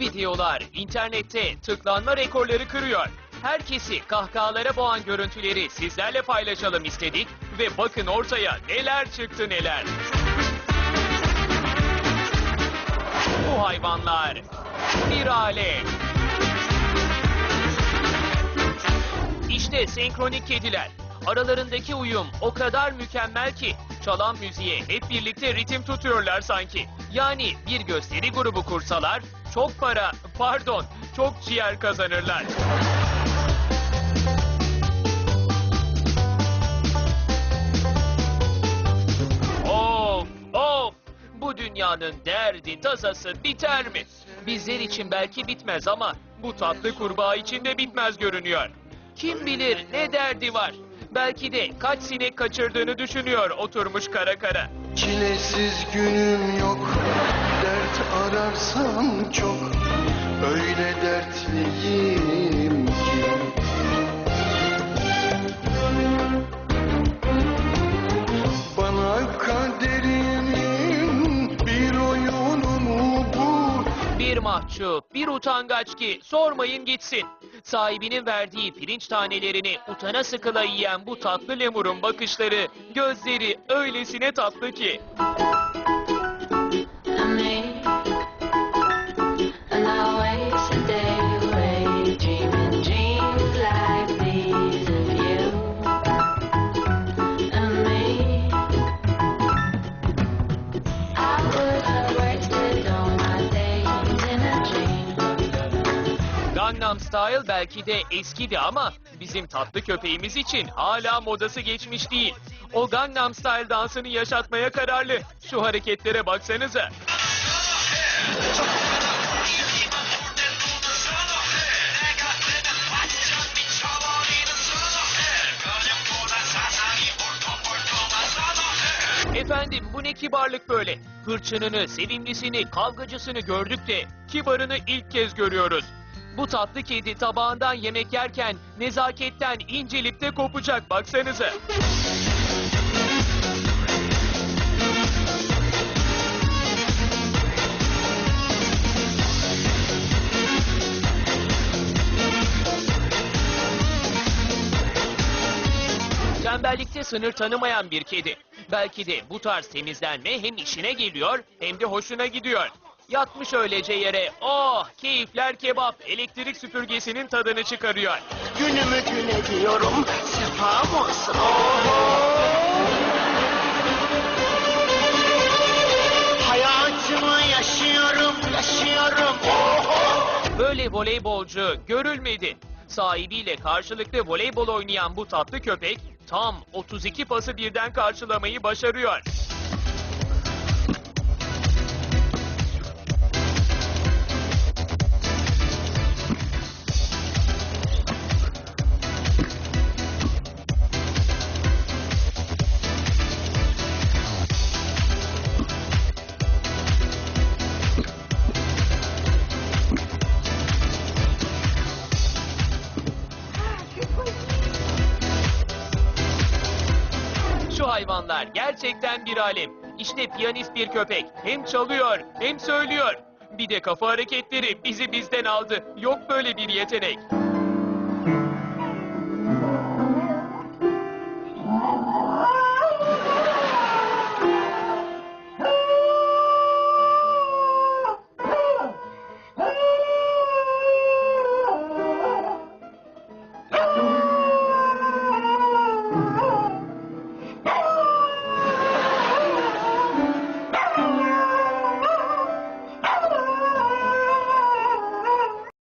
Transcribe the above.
videolar internette tıklanma rekorları kırıyor. Herkesi kahkahalara boğan görüntüleri sizlerle paylaşalım istedik ve bakın ortaya neler çıktı neler. Bu hayvanlar bir alem. İşte senkronik kediler. Aralarındaki uyum o kadar mükemmel ki çalan müziğe hep birlikte ritim tutuyorlar sanki. Yani bir gösteri grubu kursalar çok para, pardon, çok ciğer kazanırlar. Of, of! Bu dünyanın derdi, tasası biter mi? Bizler için belki bitmez ama bu tatlı kurbağa için de bitmez görünüyor. Kim bilir ne derdi var? Belki de kaç sinek kaçırdığını düşünüyor oturmuş kara kara. Çilesiz günüm yok Dert ararsam çok Öyle dertliyim ki Bir mahcup, bir utangaç ki sormayın gitsin. Sahibinin verdiği pirinç tanelerini utana sıkıla yiyen bu tatlı lemurun bakışları, gözleri öylesine tatlı ki. Gangnam Style belki de eskidi ama bizim tatlı köpeğimiz için hala modası geçmiş değil. O Gangnam Style dansını yaşatmaya kararlı. Şu hareketlere baksanıza. Efendim bu ne kibarlık böyle. Hırçınını, sevimlisini, kavgacısını gördük de kibarını ilk kez görüyoruz. Bu tatlı kedi tabağından yemek yerken nezaketten incelip de kopacak baksanıza. Tembellikte sınır tanımayan bir kedi. Belki de bu tarz temizlenme hem işine geliyor hem de hoşuna gidiyor. Yatmış öylece yere, oh keyifler kebap, elektrik süpürgesinin tadını çıkarıyor. Günümü gün ediyorum. Sefam olsun. Hayatımı yaşıyorum, yaşıyorum. Böyle voleybolcu görülmedi. Sahibiyle karşılıklı voleybol oynayan bu tatlı köpek tam 32 pası birden karşılamayı başarıyor. Hayvanlar gerçekten bir alem. İşte piyanist bir köpek. Hem çalıyor hem söylüyor. Bir de kafa hareketleri bizi bizden aldı. Yok böyle bir yetenek.